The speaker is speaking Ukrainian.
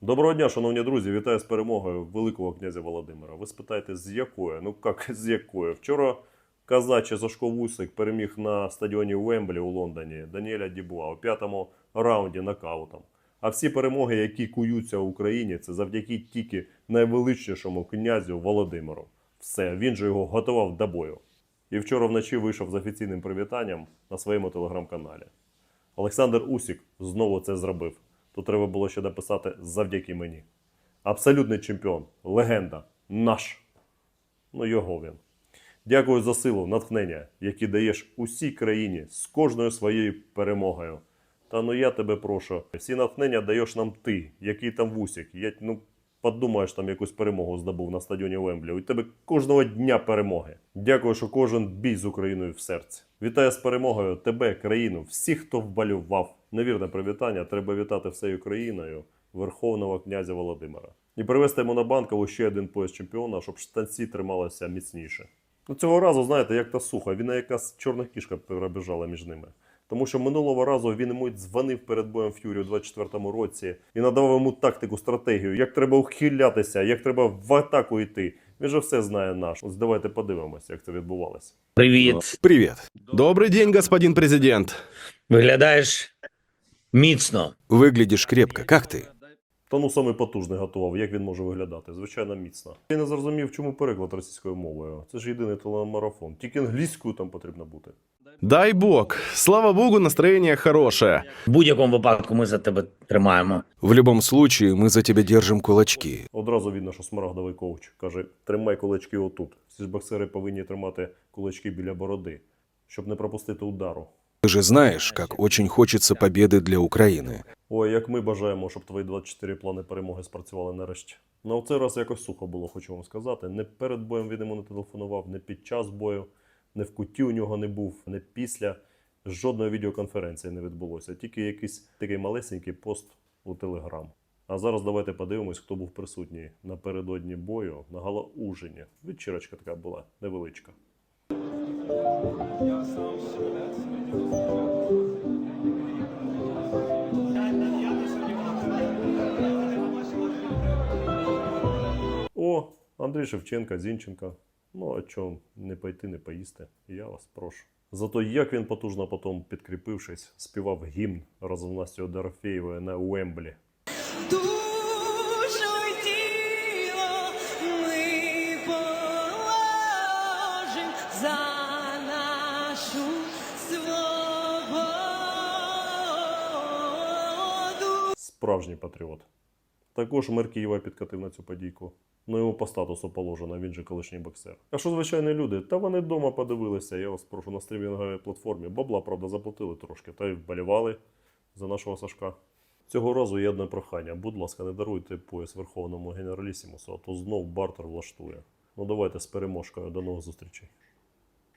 Доброго дня, шановні друзі, вітаю з перемогою великого князя Володимира. Ви спитаєте, з якої? Ну як з якої? Вчора казачий Сашко Вусик переміг на стадіоні Уемблі у Лондоні Даніеля Дібуа у п'ятому раунді нокаутом. А всі перемоги, які куються в Україні, це завдяки тільки найвеличнішому князю Володимиру. Все, він же його готував до бою. І вчора вночі вийшов з офіційним привітанням на своєму телеграм-каналі. Олександр Усік знову це зробив. Тут треба було ще написати завдяки мені. Абсолютний чемпіон, легенда, наш. Ну, його він. Дякую за силу, натхнення, які даєш усій країні з кожною своєю перемогою. Та ну я тебе прошу, всі натхнення даєш нам ти, який там вусік. Я, ну, подумаєш, там якусь перемогу здобув на стадіоні Вемблі. У тебе кожного дня перемоги. Дякую, що кожен бій з Україною в серці. Вітаю з перемогою тебе, країну, всіх, хто вболював. Невірне привітання. Треба вітати всею країною Верховного князя Володимира. І привезти йому на банкову ще один пояс чемпіона, щоб штанці трималися міцніше. Ну, цього разу, знаєте, як та суха, він якась чорна кішка перебіжала між ними. Тому що минулого разу він йому дзвонив перед боєм Ф'юрі у 24-му році і надавав йому тактику, стратегію, як треба ухилятися, як треба в атаку йти. Він же все знає наш. Ось давайте подивимося, як це відбувалося. Привіт. Привет. Добрый день, господин президент. Виглядаєш міцно. Выглядишь крепко. Как ты? Та ну самий потужний готував, як він може виглядати? Звичайно, міцно. Я не зрозумів, чому переклад російською мовою. Це ж єдиний телемарафон. Тільки англійською там потрібно бути. Дай бог. Слава богу, настроение хорошее. В будь-якому випадку ми за тебе тримаємо. В любом случае, мы за тебя держим кулачки. Одразу видно, що смарагдовий коуч каже: тримай кулачки отут. Всі ж боксери повинні тримати кулачки біля бороди, щоб не пропустити удару. Ты же знаешь, как очень хочется победы для Украины. Ой, як ми бажаємо, щоб твої 24 плани перемоги спрацювали нарешті. На цей раз якось сухо було, хочу вам сказати. Не перед боєм він йому не телефонував, не під час бою, не в куті у нього не був, не після. Жодної відеоконференції не відбулося, тільки якийсь такий малесенький пост у Телеграм. А зараз давайте подивимось, хто був присутній напередодні бою на галаужині. Вечірочка така була невеличка. О, Андрій Шевченка, Зінченка. Ну, а чому не пойти, не поїсти? Я вас прошу. Зато як він потужно потім, підкріпившись, співав гімн разом з Настю Дорофєєвою на Уемблі. Тіло ми за Справжній патріот. Також мер Києва підкатив на цю подійку. Ну йому по статусу положено, він же колишній боксер. А що звичайні люди? Та вони вдома подивилися, я вас прошу на стрімінговій платформі. Бабла, правда, заплатили трошки, та й вболівали за нашого Сашка. Цього разу є одне прохання. Будь ласка, не даруйте пояс Верховному генералісімусу, а то знов бартер влаштує. Ну давайте з переможкою. До нових зустрічей.